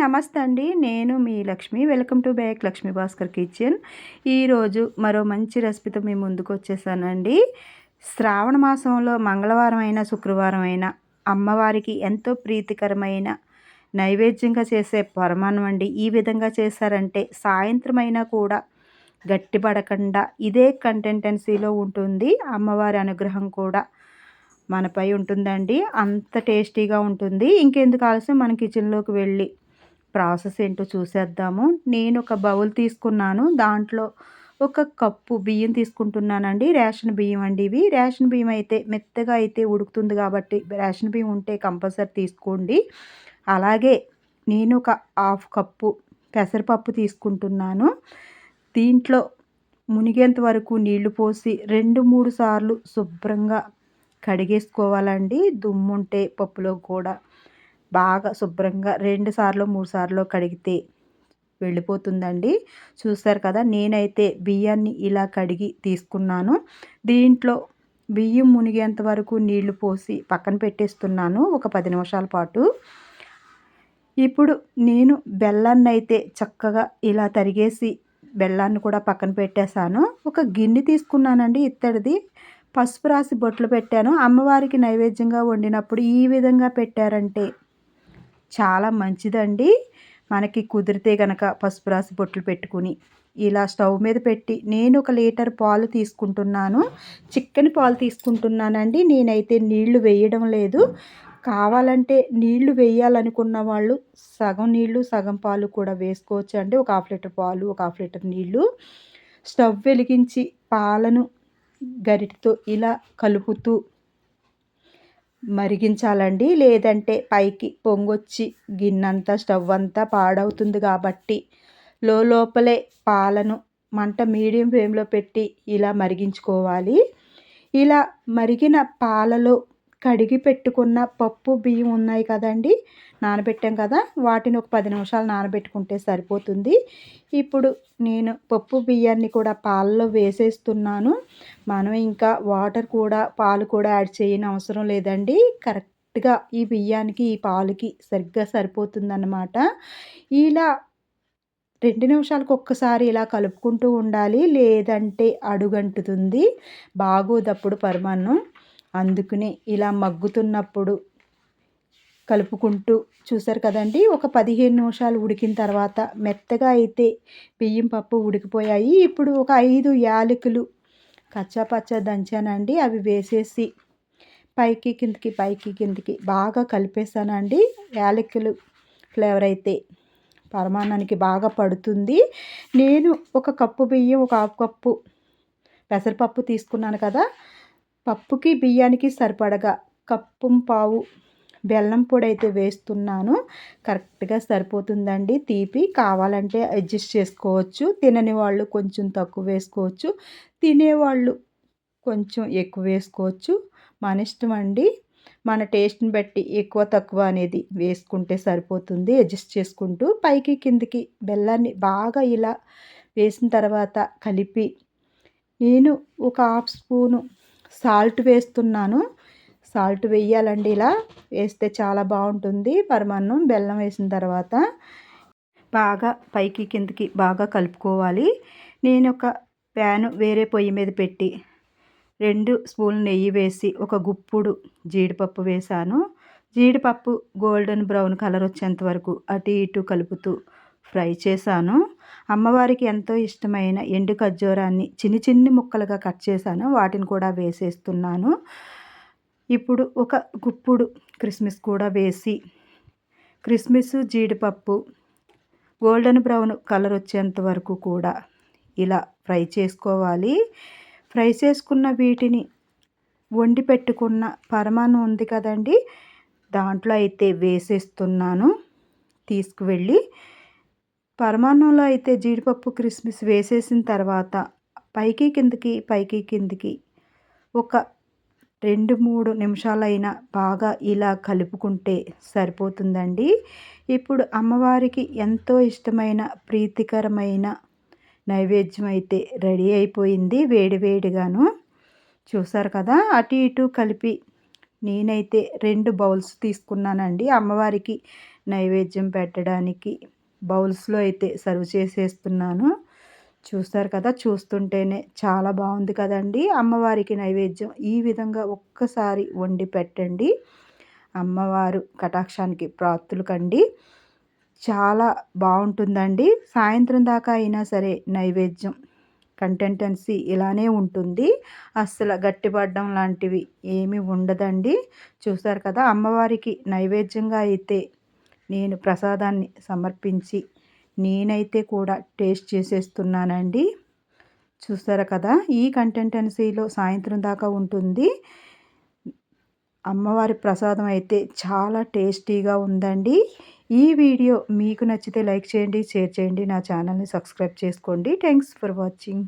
నమస్తే అండి. నేను మీ Lakshmi. Welcome to back Lakshmi Bhaskar kitchen. ఈరోజు మరో మంచి రెసిపీతో మీ ముందుకు వచ్చేసానండి. శ్రావణ మాసంలో మంగళవారం అయినా శుక్రవారం అయినా అమ్మవారికి ఎంతో ప్రీతికరమైన నైవేద్యంగా చేసే పరమాన్నం అండి. ఈ విధంగా చేశారంటే సాయంత్రం అయినా కూడా గట్టిపడకుండా ఇదే కంటెంటెన్సీలో ఉంటుంది. అమ్మవారి అనుగ్రహం కూడా మనపై ఉంటుందండి. అంత టేస్టీగా ఉంటుంది. ఇంకెందుకు ఆలస్యం? మన కిచెన్లోకి వెళ్ళి ప్రాసెస్ ఏంటో చూసేద్దాము. నేను ఒక బౌల్ తీసుకున్నాను. దాంట్లో ఒక కప్పు బియ్యం తీసుకుంటున్నానండి. రేషన్ బియ్యం అండి ఇవి. రేషన్ బియ్యం అయితే మెత్తగా అయితే ఉడుకుతుంది కాబట్టి రేషన్ బియ్యం ఉంటే కంపల్సరీ తీసుకోండి. అలాగే నేను ఒక హాఫ్ కప్పు పెసరపప్పు తీసుకుంటున్నాను. దీంట్లో మునిగేంత వరకు నీళ్ళు పోసి రెండు మూడు సార్లు శుభ్రంగా కడిగేసుకోవాలండి. దుమ్ముంటే పప్పులో కూడా. బాగా శుభ్రంగా రెండు సార్లు మూడు సార్లు కడిగితే వెళ్ళిపోతుందండి. చూస్తారు కదా నేనైతే బియ్యాన్ని ఇలా కడిగి తీసుకున్నాను. దీంట్లో బియ్యం మునిగేంత వరకు నీళ్ళు పోసి పక్కన పెట్టేస్తున్నాను ఒక పది నిమిషాల పాటు. ఇప్పుడు నేను బెల్లాన్ని అయితే చక్కగా ఇలా తరిగేసి బెల్లాన్ని కూడా పక్కన పెట్టేశాను. ఒక గిన్నె తీసుకున్నానండి ఇత్తడిది. పసుపు రాసి బొట్లు పెట్టాను. అమ్మవారికి నైవేద్యంగా వండినప్పుడు ఈ విధంగా పెట్టారంటే చాలా మంచిదండి. మనకి కుదిరితే గనక పసుపు రాసి బొట్లు పెట్టుకుని ఇలా స్టవ్ మీద పెట్టి నేను ఒక లీటర్ పాలు తీసుకుంటున్నాను. చిక్కని పాలు తీసుకుంటున్నానండి. నేనైతే నీళ్ళు వేయడం లేదు. కావాలంటే నీళ్ళు వేయాలనుకున్న వాళ్ళు సగం నీళ్ళు సగం పాలు కూడా వేసుకోవచ్చు అండి ఒక హాఫ్ లీటర్ పాలు ఒక హాఫ్ లీటర్ నీళ్ళు. స్టవ్ వెలిగించి పాలను గరిటతో ఇలా కలుపుతూ మరిగించాలండి. లేదంటే పైకి పొంగొచ్చి గిన్నంతా స్టవ్ అంతా పాడవుతుంది కాబట్టి లోపలే పాలను మంట మీడియం ఫ్లేమ్లో పెట్టి ఇలా మరిగించుకోవాలి. ఇలా మరిగిన పాలలో కడిగి పెట్టుకున్న పప్పు బియ్యం ఉన్నాయి కదండి నానబెట్టాం కదా వాటిని ఒక పది నిమిషాలు నానబెట్టుకుంటే సరిపోతుంది. ఇప్పుడు నేను పప్పు బియ్యాన్ని కూడా పాలలో వేసేస్తున్నాను. మనం ఇంకా వాటర్ కూడా పాలు కూడా యాడ్ చేయని అవసరం లేదండి. కరెక్ట్గా ఈ బియ్యానికి ఈ పాలుకి సరిగ్గా సరిపోతుందన్నమాట. ఇలా రెండు నిమిషాలకు ఒక్కసారి ఇలా కలుపుకుంటూ ఉండాలి. లేదంటే అడుగంటుతుంది. బాగోదప్పుడు పరమాన్నం. అందుకనే ఇలా మగ్గుతున్నప్పుడు కలుపుకుంటూ చూసారు కదండి ఒక పదిహేను నిమిషాలు ఉడికిన తర్వాత మెత్తగా అయితే బియ్యం పప్పు ఉడికిపోయాయి. ఇప్పుడు ఒక ఐదు యాలకులు కచ్చాపచ్చ దంచానండి. అవి వేసేసి పైకి కిందకి పైకి కిందకి బాగా కలిపేసానండి. యాలకులు ఫ్లేవర్ అయితే పరమాన్నానికి బాగా పడుతుంది. నేను ఒక కప్పు బియ్యం ఒక హాఫ్ కప్పు పెసరపప్పు తీసుకున్నాను కదా పప్పుకి బియ్యానికి సరిపడగా కప్పు పావు బెల్లం పొడి అయితే వేస్తున్నాను. కరెక్ట్గా సరిపోతుందండి. తీపి కావాలంటే అడ్జస్ట్ చేసుకోవచ్చు. తినని వాళ్ళు కొంచెం తక్కువ వేసుకోవచ్చు. తినేవాళ్ళు కొంచెం ఎక్కువ వేసుకోవచ్చు. మన ఇష్టం అండి. మన టేస్ట్ని బట్టి ఎక్కువ తక్కువ అనేది వేసుకుంటే సరిపోతుంది. అడ్జస్ట్ చేసుకుంటూ పైకి కిందికి బెల్లాన్ని బాగా ఇలా వేసిన తర్వాత కలిపి నేను ఒక హాఫ్ స్పూను సాల్ట్ వేస్తున్నాను. సాల్ట్ వేయాలండి ఇలా. వేస్తే చాలా బాగుంటుంది. పరమాన్నం బెల్లం వేసిన తర్వాత బాగా పైకి కిందకి బాగా కలుపుకోవాలి. నేను ఒక ప్యాను వేరే పొయ్యి మీద పెట్టి రెండు స్పూన్లు నెయ్యి వేసి ఒక గుప్పుడు జీడిపప్పు వేశాను. జీడిపప్పు గోల్డెన్ బ్రౌన్ కలర్ వచ్చేంత వరకు అటు ఇటు కలుపుతూ ఫ్రై చేశాను. అమ్మవారికి ఎంతో ఇష్టమైన ఎండు ఖర్జూరాన్ని చిన్ని చిన్ని ముక్కలుగా కట్ చేశాను. వాటిని కూడా వేసేస్తున్నాను. ఇప్పుడు ఒక గుప్పుడు క్రిస్మస్ కూడా వేసి క్రిస్మస్ జీడిపప్పు గోల్డెన్ బ్రౌన్ కలర్ వచ్చేంత వరకు కూడా ఇలా ఫ్రై చేసుకోవాలి. ఫ్రై చేసుకున్న వీటిని వండి పెట్టుకున్న పరమాన్నం ఉంది కదండి దాంట్లో అయితే వేసేస్తున్నాను. తీసుకువెళ్ళి పరమాన్నంలో అయితే జీడిపప్పు క్రిస్మస్ వేసేసిన తర్వాత పైకి కిందికి పైకి కిందికి ఒక రెండు మూడు నిమిషాలైనా బాగా ఇలా కలుపుకుంటే సరిపోతుందండి. ఇప్పుడు అమ్మవారికి ఎంతో ఇష్టమైన ప్రీతికరమైన నైవేద్యం అయితే రెడీ అయిపోయింది వేడివేడిగాను చూసారు కదా అటు ఇటు కలిపి నేనైతే రెండు బౌల్స్ తీసుకున్నానండి అమ్మవారికి నైవేద్యం పెట్టడానికి. బౌల్స్లో అయితే సర్వ్ చేసేస్తున్నాను. చూస్తారు కదా చూస్తుంటేనే చాలా బాగుంది కదండి. అమ్మవారికి నైవేద్యం ఈ విధంగా ఒక్కసారి వండి పెట్టండి. అమ్మవారు కటాక్షానికి ప్రాప్తులు కండి. చాలా బాగుంటుందండి. సాయంత్రం దాకా అయినా సరే నైవేద్యం కంటెంటెన్సీ ఇలానే ఉంటుంది. అస్సలు గట్టిపడడం లాంటివి ఏమీ ఉండదండి. చూస్తారు కదా అమ్మవారికి నైవేద్యంగా అయితే నేను ప్రసాదాన్ని సమర్పించి నేనైతే కూడా టేస్ట్ చేసేస్తున్నానండి. చూసారా కదా? ఈ కంటెంటెన్సీలో సాయంత్రం దాకా ఉంటుంది. అమ్మవారి ప్రసాదం అయితే చాలా టేస్టీగా ఉందండి. ఈ వీడియో మీకు నచ్చితే లైక్ చేయండి షేర్ చేయండి నా ఛానల్ని సబ్స్క్రైబ్ చేసుకోండి. Thanks for watching.